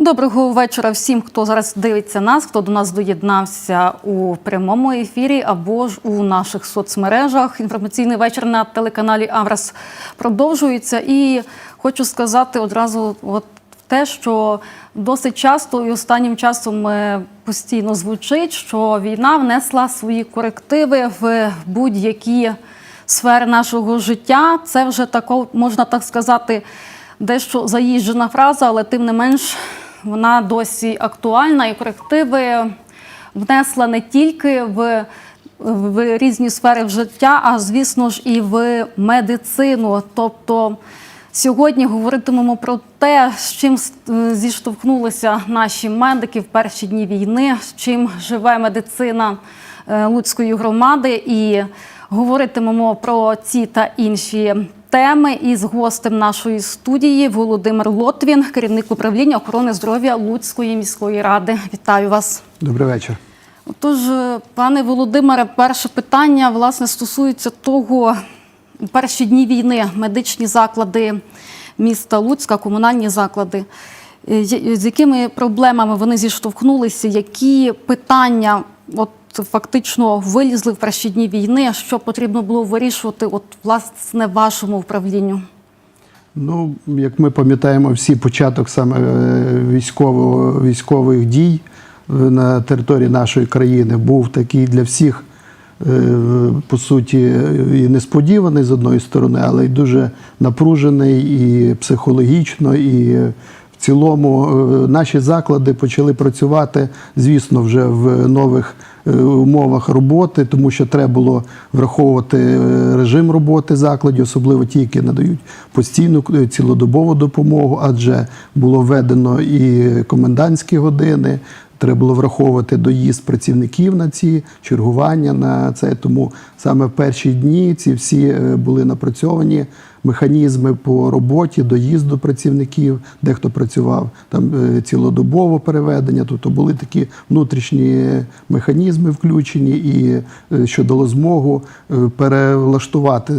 Доброго вечора всім, хто зараз дивиться нас, хто до нас доєднався у прямому ефірі або ж у наших соцмережах. Інформаційний вечір на телеканалі Аврас продовжується. І хочу сказати одразу, от те, що досить часто і останнім часом е, постійно звучить, що війна внесла свої корективи в будь-які сфери нашого життя. Це вже тако, можна так сказати, дещо заїжджена фраза, але тим не менш вона досі актуальна і корективи внесла не тільки в, в різні сфери життя, а звісно ж і в медицину. Тобто сьогодні говоритимемо про те, з чим е, зіштовхнулися наші медики в перші дні війни, з чим живе медицина е, Луцької громади, і говоритимемо про ці та інші теми із гостем нашої студії Володимир Лотвін, керівник управління охорони здоров'я Луцької міської ради. Вітаю вас. Добрий вечір. Отож, е, пане Володимире, перше питання власне стосується того, у перші дні війни медичні заклади міста Луцька, комунальні заклади. е, З якими проблемами вони зіштовхнулися, які питання от фактично вилізли в перші дні війни, що потрібно було вирішувати, от власне вашому управлінню? Ну, як ми пам'ятаємо, всі початок саме е, військового, військових дій е, на території нашої країни був такий для всіх, е, по суті, і несподіваний з одної сторони, але й дуже напружений і психологічно, і цілому е, наші заклади почали працювати, звісно, вже в нових е, умовах роботи, тому що треба було враховувати е, режим роботи закладів, особливо ті, які надають постійну цілодобову допомогу, адже було введено і комендантські години. Треба було враховувати доїзд працівників на ці чергування на це. Тому саме в перші дні ці всі були напрацьовані механізми по роботі, доїзду працівників, дехто працював там е, цілодобово переведення. Тобто були такі внутрішні механізми включені, і е, що дало змогу е, перелаштувати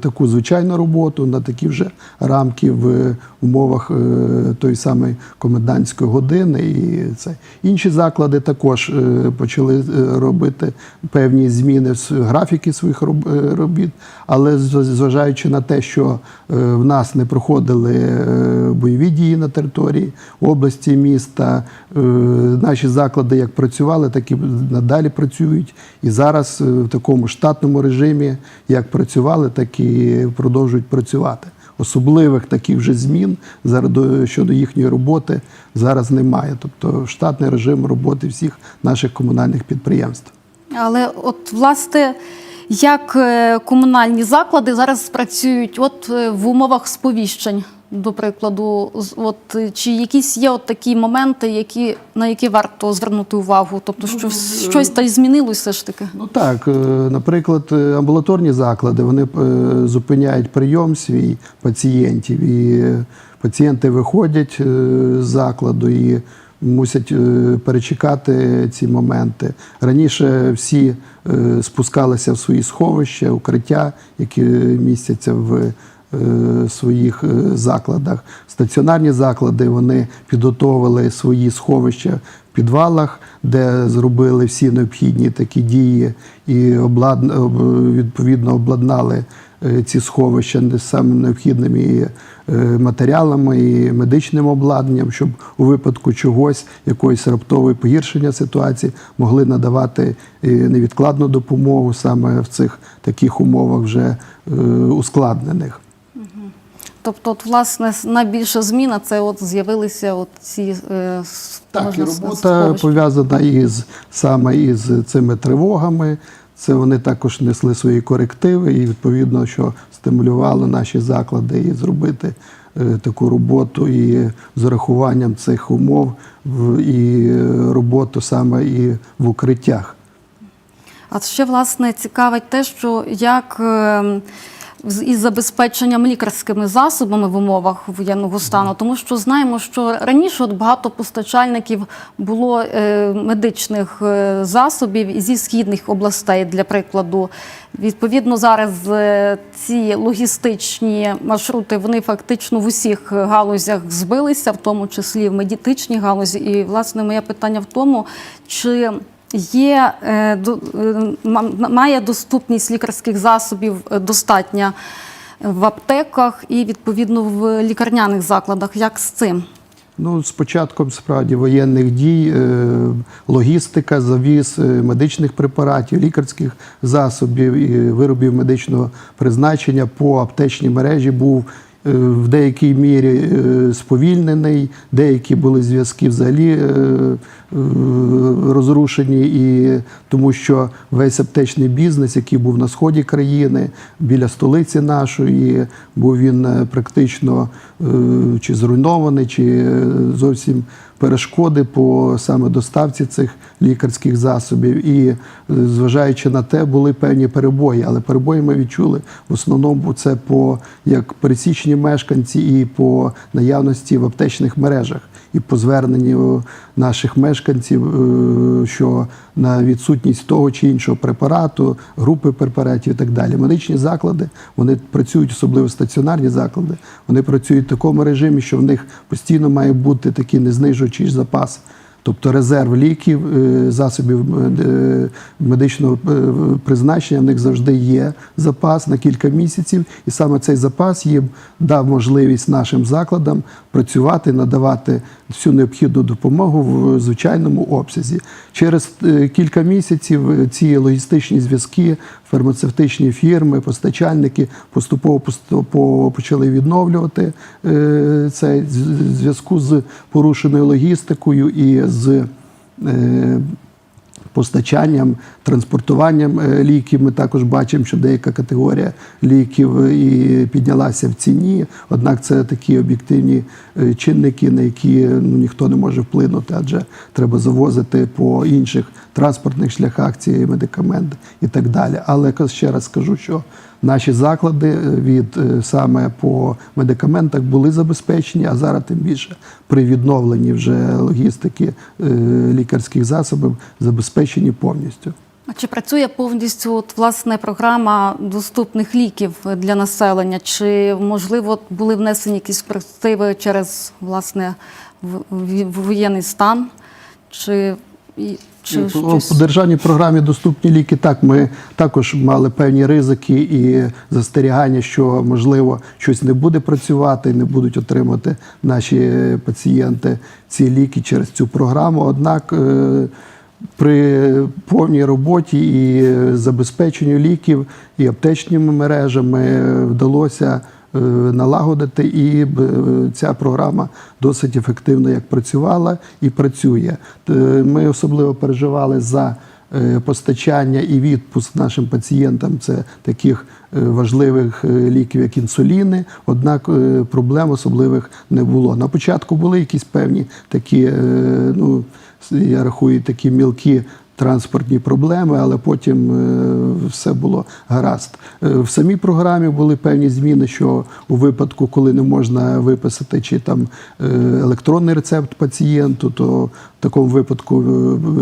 таку звичайну роботу на такі вже рамки в умовах тої самої комендантської години. І це інші заклади також почали робити певні зміни в графіки своїх роб- робіт, але зважаючи на те, що е, в нас не проходили е, бойові дії на території області, міста, е, наші заклади як працювали, так і надалі працюють. І зараз в такому штатному режимі як працювали, так і продовжують працювати. Особливих таких вже змін щодо їхньої роботи зараз немає. Тобто штатний режим роботи всіх наших комунальних підприємств. Але от власне, як е, комунальні заклади зараз працюють от е, в умовах сповіщень, до прикладу, от е, чи якісь є от такі моменти, які на які варто звернути увагу? Тобто, що щось та й змінилося ж таки? Ну так, наприклад, амбулаторні заклади вони зупиняють прийом свій пацієнтів, і пацієнти виходять з закладу і мусять е, перечекати ці моменти. Раніше всі е, спускалися в свої сховища, укриття, які містяться в е, своїх закладах. Стаціонарні заклади вони підготовили свої сховища в підвалах, де зробили всі необхідні такі дії і відповідно обладнали ці сховища не самими необхідними і, е, матеріалами і медичним обладнанням, щоб у випадку чогось, якоїсь раптової погіршення ситуації, могли надавати е, невідкладну допомогу саме в цих таких умовах вже е, ускладнених. Тобто, от, власне, найбільша зміна це от з'явилися от ці е, Так, і можна сказати, робота сховища. пов'язана із саме із цими тривогами. Це вони також несли свої корективи, і відповідно, що стимулювало наші заклади і зробити е, таку роботу і з урахуванням цих умов і роботу саме і в укриттях. А ще власне цікавить те, що як е, з- із забезпеченням лікарськими засобами в умовах воєнного стану, тому що знаємо, що раніше от багато постачальників було е, медичних е, засобів зі східних областей, для прикладу. Відповідно, зараз е, ці логістичні маршрути вони фактично в усіх галузях збилися, в тому числі в медичній галузі. І власне моє питання в тому, чи є е, е, ма- має доступність лікарських засобів е, достатня в аптеках і відповідно в лікарняних закладах. Як з цим? Ну, з початком справді воєнних дій, логістика, завіз медичних препаратів, лікарських засобів і виробів медичного призначення по аптечній мережі був в деякій мірі е, сповільнений, деякі були зв'язки взагалі е, е, розрушені, і тому що весь аптечний бізнес, який був на сході країни, біля столиці нашої, був він е, практично е, чи зруйнований, чи е, зовсім перешкоди по саме доставці цих лікарських засобів. І е, зважаючи на те, були певні перебої. Але перебої ми відчули в основному це по як пересічні мешканці і по наявності в аптечних мережах. І по зверненню наших мешканців, е, що на відсутність того чи іншого препарату, групи препаратів і так далі. Медичні заклади вони працюють, особливо стаціонарні заклади. Вони працюють в такому режимі, що в них постійно має бути такий незнижуючий запас. Тобто резерв ліків, е, засобів е, медичного е, призначення в них завжди є запас на кілька місяців, і саме цей запас їм дав можливість нашим закладам працювати, надавати всю необхідну допомогу в звичайному обсязі. Через кілька місяців ці логістичні зв'язки, фармацевтичні фірми, постачальники поступово поступово почали відновлювати цей зв'язку з порушеною логістикою і з е, постачанням, транспортуванням е, ліків. Ми також бачимо, що деяка категорія ліків е, і піднялася в ціні. Однак це такі об'єктивні чинники, на які ну, ніхто не може вплинути, адже треба завозити по інших транспортних шляхах ці медикаменти і так далі. Але ще раз скажу, що наші заклади е, від е, саме по медикаментах були забезпечені, а зараз тим більше при відновленні вже логістики е, лікарських засобів забезпечені повністю. А чи працює повністю от, власне програма доступних ліків для населення? Чи можливо були внесені якісь корективи через власне воєнний стан? Чи, і- чи Ну, щось? По державній програмі доступні ліки так ми також мали певні ризики і застерігання, що можливо щось не буде працювати, не будуть отримати наші пацієнти ці ліки через цю програму. Однак е, при повній роботі і забезпеченню ліків і аптечними мережами вдалося е, налагодити, і е, ця програма досить ефективно як працювала і працює. Ми особливо переживали за е, постачання і відпуск нашим пацієнтам це таких е, важливих е, ліків, як інсуліни. Однак е, проблем особливих не було. На початку були якісь певні такі, е, ну я рахую, такі мілкі транспортні проблеми, але потім е, все було гаразд. Е, В самій програмі були певні зміни, що у випадку, коли не можна виписати чи там е, електронний рецепт пацієнту, то в такому випадку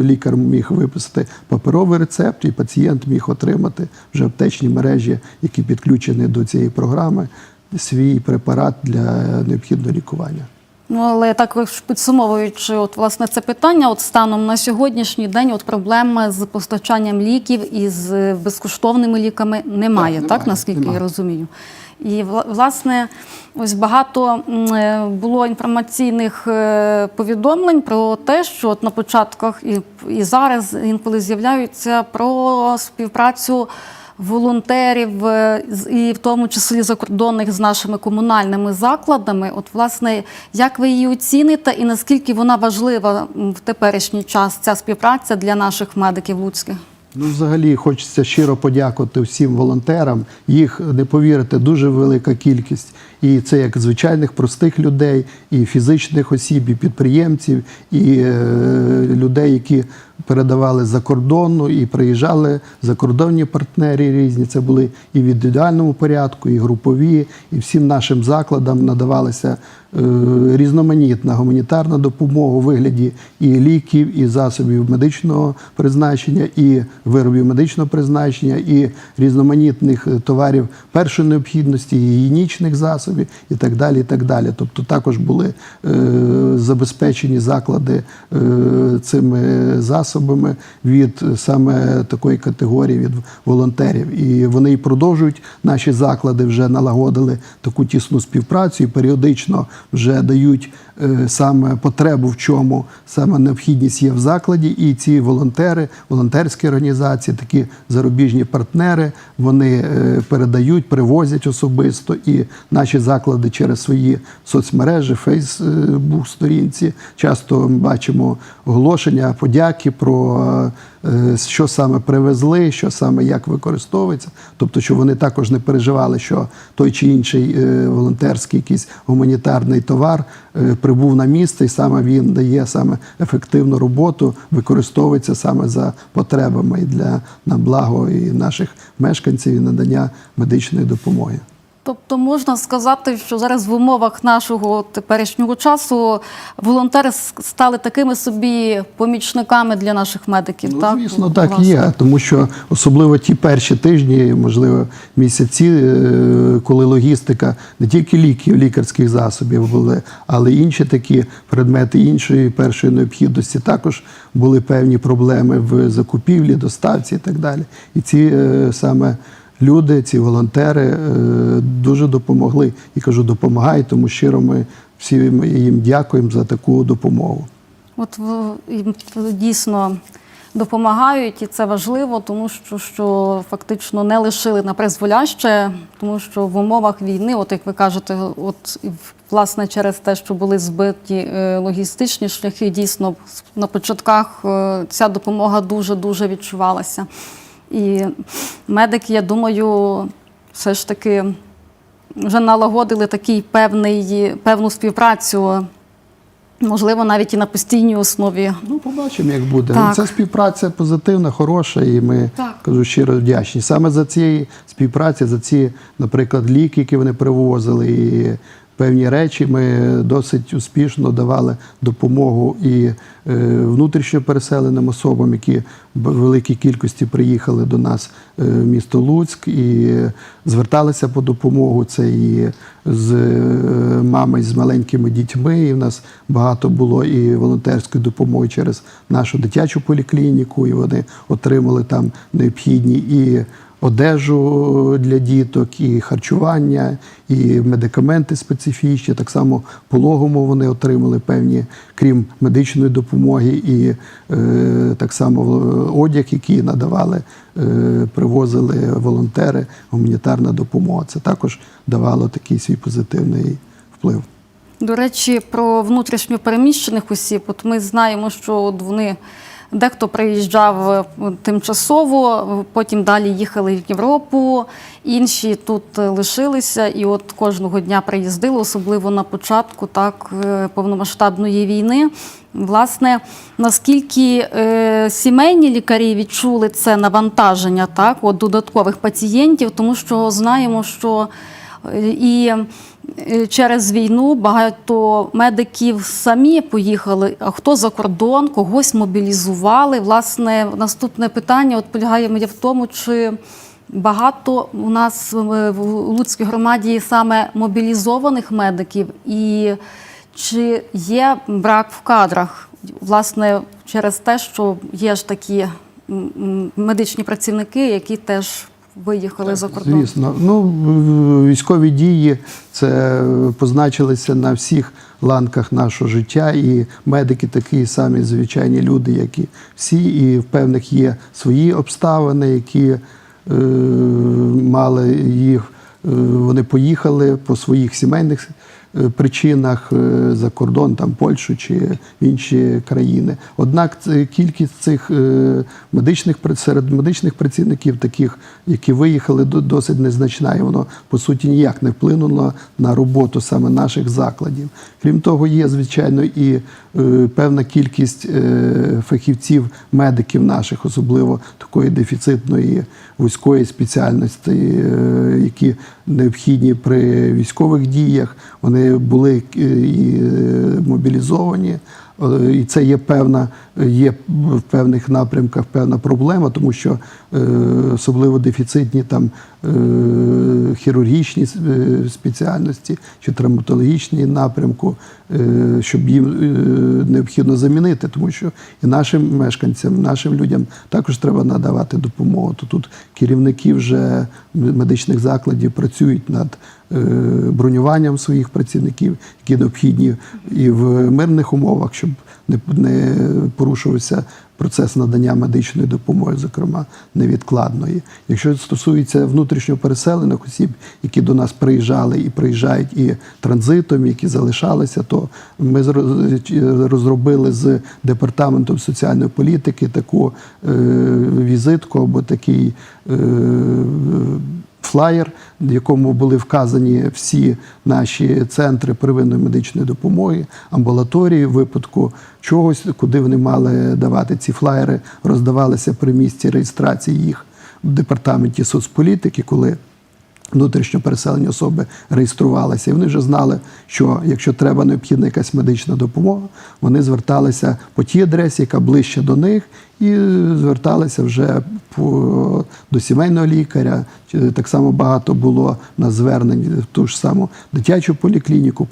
лікар міг виписати паперовий рецепт, і пацієнт міг отримати вже аптечні мережі, які підключені до цієї програми, свій препарат для необхідного лікування. Ну, але також підсумовуючи, от власне це питання, от станом на сьогоднішній день, от проблеми з постачанням ліків і з безкоштовними ліками немає, так, немає, наскільки немає. я розумію. І власне, ось багато е, було інформаційних е, повідомлень про те, що от на початках і, і зараз інколи з'являються про співпрацю волонтерів, е, і в тому числі закордонних з нашими комунальними закладами. От, власне, як ви її оціните і наскільки вона важлива в теперішній час ця співпраця для наших медиків луцьких? Ну, взагалі, хочеться щиро подякувати всім волонтерам. Їх не повірите, дуже велика кількість. І це як звичайних простих людей, і фізичних осіб, і підприємців, і е, людей, які передавали за кордону і приїжджали закордонні партнери різні. Це були і в індивідуальному порядку, і групові, і всім нашим закладам надавалася е, різноманітна гуманітарна допомога у вигляді і ліків, і засобів медичного призначення, і виробів медичного призначення, і різноманітних е, товарів першої необхідності, гігієнічних засобів і так далі. і так далі. Тобто також були е, забезпечені заклади е, цими засобами від е, саме такої категорії від волонтерів. І вони і продовжують наші заклади вже налагодили таку тісну співпрацю і періодично вже дають е, саме потребу, в чому саме необхідність є в закладі. І ці волонтери, волонтерські організації, такі зарубіжні партнери, вони е, передають, привозять особисто. І наші заклади через свої соцмережі, Фейсбук сторінці часто бачимо оголошення, подяки про е, що саме привезли, що саме як використовується. Тобто, що вони також не переживали, що той чи інший е, волонтерський якийсь гуманітарний товар е, прибув на місце, і саме він дає саме ефективну роботу, використовується саме за потребами і для на благо і наших мешканців і надання медичної допомоги. Тобто можна сказати, що зараз в умовах нашого теперішнього часу волонтери стали такими собі помічниками для наших медиків. Ну, так? звісно, так Власне. є, тому що особливо ті перші тижні, можливо, місяці, е, коли логістика не тільки ліків, лікарських засобів були, але й інші такі предмети іншої першої необхідності також були певні проблеми в закупівлі, доставці і так далі. І ці е, саме. Люди, ці волонтери е, дуже допомогли і кажу, допомагають, тому щиро ми всі їм дякуємо за таку допомогу. От дійсно допомагають, і це важливо, тому що, що фактично не лишили на призволяще, тому що в умовах війни, от як ви кажете, от власне через те, що були збиті е, логістичні шляхи, дійсно на початках е, ця допомога дуже дуже відчувалася. І медики, я думаю, все ж таки вже налагодили такий певний, певну співпрацю Можливо, навіть і на постійній основі. Ну, побачимо, як буде. Так. Ця співпраця позитивна, хороша, і ми Так. кажу щиро вдячні. Саме за цієї співпраці, за ці, наприклад, ліки, які вони привозили, і певні речі, ми досить успішно давали допомогу і е, внутрішньо переселеним особам, які в великій кількості приїхали до нас е, в місто Луцьк і зверталися по допомогу. Це і з е, мами з маленькими дітьми. І в нас багато було і волонтерської допомоги через нашу дитячу поліклініку, і вони отримали там необхідні і одежу для діток, і харчування, і медикаменти специфічні. Так само пологому вони отримали певні, крім медичної допомоги, і е, так само в- одяг, який надавали, е, привозили волонтери, гуманітарна допомога. Це також давало такий свій позитивний вплив. До речі, про внутрішньо переміщених осіб. От ми знаємо, що от вони дехто приїжджав е, тимчасово, потім далі їхали в Європу, інші тут е, лишилися, і от кожного дня приїздили, особливо на початку так е, повномасштабної війни. Власне, наскільки е, сімейні лікарі відчули це навантаження так, от додаткових пацієнтів, тому що знаємо, що і е, через війну багато медиків самі поїхали, а хто за кордон, когось мобілізували. Власне, наступне питання от полягає в тому, чи багато у нас е, в Луцькій громаді саме мобілізованих медиків, і чи є брак в кадрах, власне, через те, що є ж такі медичні працівники, які теж виїхали за кордон. Звісно, ну військові дії це позначилися на всіх ланках нашого життя, і медики такі самі звичайні люди, як і всі, і в певних є свої обставини, які е, мали їх. е, Вони поїхали по своїх сімейних причинах е, за кордон, там Польщу чи інші країни. Однак кількість цих е, медичних серед медичних працівників, таких, які виїхали, до- досить незначна, і воно по суті ніяк не вплинуло на роботу саме наших закладів. Крім того, є звичайно і е, певна кількість е, фахівців, медиків наших, особливо такої дефіцитної вузької спеціальності, е, які необхідні при військових діях. Вони були е, і е, мобілізовані. Е, І це є певна, є в певних напрямках певна проблема, тому що особливо дефіцитні там хірургічні спеціальності чи травматологічні напрямку, щоб їм необхідно замінити, тому що і нашим мешканцям, нашим людям також треба надавати допомогу. То тут керівники вже медичних закладів працюють над бронюванням своїх працівників, які необхідні і в мирних умовах, щоб не, порушувався процес надання медичної допомоги, зокрема невідкладної. Якщо стосується внутрішньо переселених осіб, які до нас приїжджали і приїжджають і транзитом, які залишалися, то ми зро- розробили з департаментом соціальної політики таку е, візитку або такий. Е, флаєр, в якому були вказані всі наші центри первинної медичної допомоги, амбулаторії, в випадку чогось, куди вони мали давати ці флаєри, роздавалися при місці реєстрації їх в департаменті соцполітики, коли внутрішньо переселені особи реєструвалися, і вони вже знали, що якщо треба необхідна якась медична допомога, вони зверталися по тій адресі, яка ближче до них, і зверталися вже по, до сімейного лікаря. Так само багато було на звернень в ту ж саму дитячу поліклініку,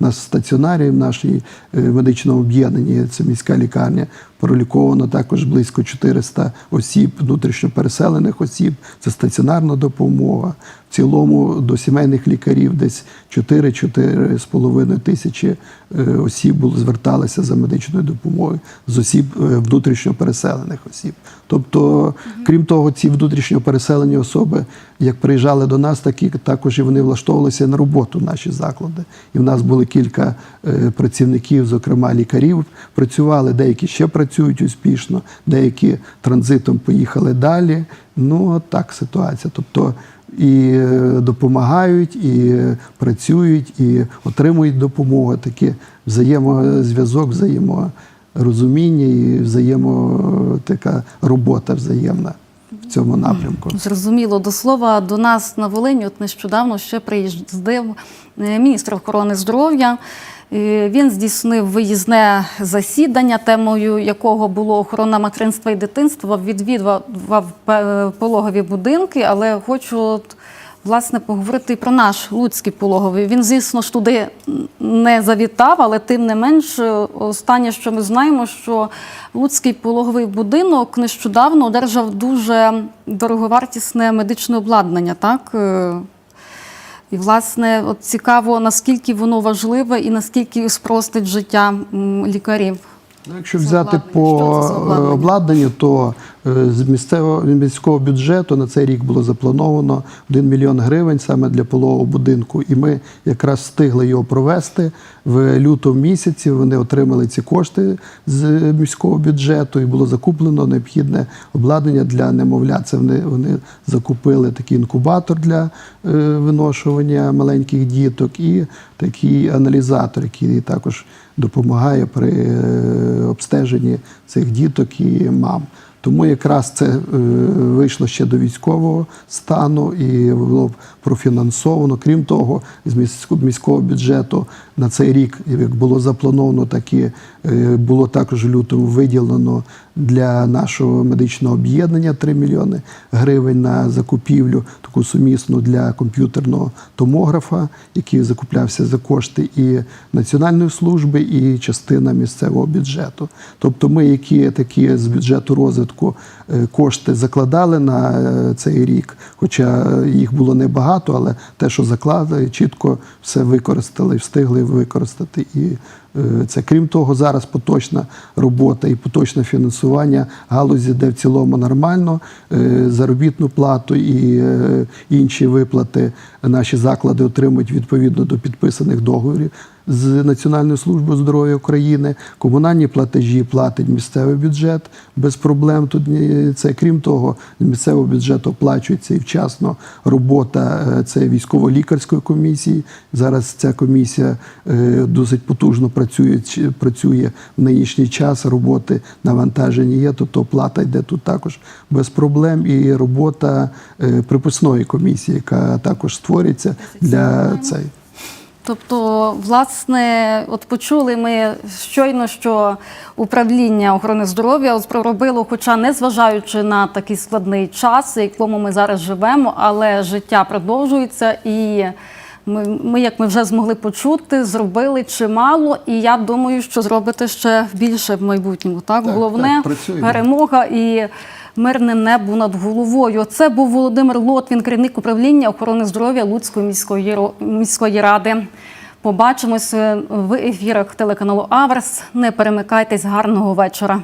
нас в стаціонарі в нашій е, медичному об'єднанні, це міська лікарня, проліковано також близько 400 осіб, внутрішньо переселених осіб, це стаціонарна допомога. В цілому до сімейних лікарів десь 4-4,5 тисячі е, осіб було зверталися за медичною допомогою з осіб е, внутрішньо переселених осіб. Тобто, крім того, ці внутрішньо переселені особи, як приїжджали до нас, так і також і вони влаштовувалися на роботу в наші заклади. І в нас були кілька е, працівників, зокрема лікарів, працювали, деякі ще працюють успішно, деякі транзитом поїхали далі. Ну, так ситуація. Тобто і е, допомагають, і е, працюють, і отримують допомогу. Таке взаємозв'язок, взаєморозуміння і взаємо така робота взаємна в цьому напрямку. Зрозуміло, до слова, до нас на Волині от нещодавно ще приїздив е, міністр охорони здоров'я. Е, Він здійснив виїзне засідання, темою якого було охорона материнства і дитинства. Відвідував е, пологові будинки, але хочу власне поговорити і про наш Луцький пологовий. Він, звісно ж, туди не завітав, але тим не менш, е, останнє, що ми знаємо, що Луцький пологовий будинок нещодавно одержав дуже дороговартісне медичне обладнання. Так? І, власне, от цікаво, наскільки воно важливе і наскільки спростить життя лікарів. Ну, якщо взяти по е, обладнанню, то е, з місцевого міського бюджету на цей рік було заплановано 1 мільйон гривень саме для пологового будинку. І ми якраз встигли його провести в лютому місяці. Вони отримали ці кошти з міського бюджету, і було закуплено необхідне обладнання для немовлят. Це вони, вони закупили такий інкубатор для е, виношування маленьких діток і такий аналізатор, який також допомагає при е, обстеженні цих діток і мам. Тому якраз це е, вийшло ще до військового стану і було профінансовано. Крім того, з міського- бюджету на цей рік, як було заплановано, так і е, було також лютому виділено для нашого медичного об'єднання 3 мільйони гривень на закупівлю таку сумісну для комп'ютерного томографа, який закуплявся за кошти і національної служби, і частина місцевого бюджету. Тобто, ми, які такі з бюджету розвитку е, кошти закладали на е, цей рік, хоча їх було небагато, але те, що закладали, чітко все використали, встигли використати і Е, Це крім того, зараз поточна робота і поточне фінансування галузі, де в цілому нормально Е, заробітну плату і е, інші виплати наші заклади отримують відповідно до підписаних договорів з Національною службою здоров'я України. Комунальні платежі платить місцевий бюджет без проблем. Тут це крім того, місцевого бюджету оплачується і вчасно робота е, це військово-лікарської комісії. Зараз ця комісія е, досить потужно працює працює в нинішній час. Роботи навантажені є, тобто оплата йде тут також без проблем. І робота е, приписної комісії, яка також створюється для цей. Тобто, власне, от почули ми щойно, що управління охорони здоров'я проробило, хоча не зважаючи на такий складний час, в якому ми зараз живемо, але життя продовжується і. Ми, ми, як ми вже змогли почути, зробили чимало, і я думаю, що зробите ще більше в майбутньому. Так, Так, головне так, перемога і мирне небо над головою. Це був Володимир Лотвін, керівник управління охорони здоров'я Луцької міської міської ради. Побачимось в ефірах телеканалу Аверс. Не перемикайтесь. Гарного вечора.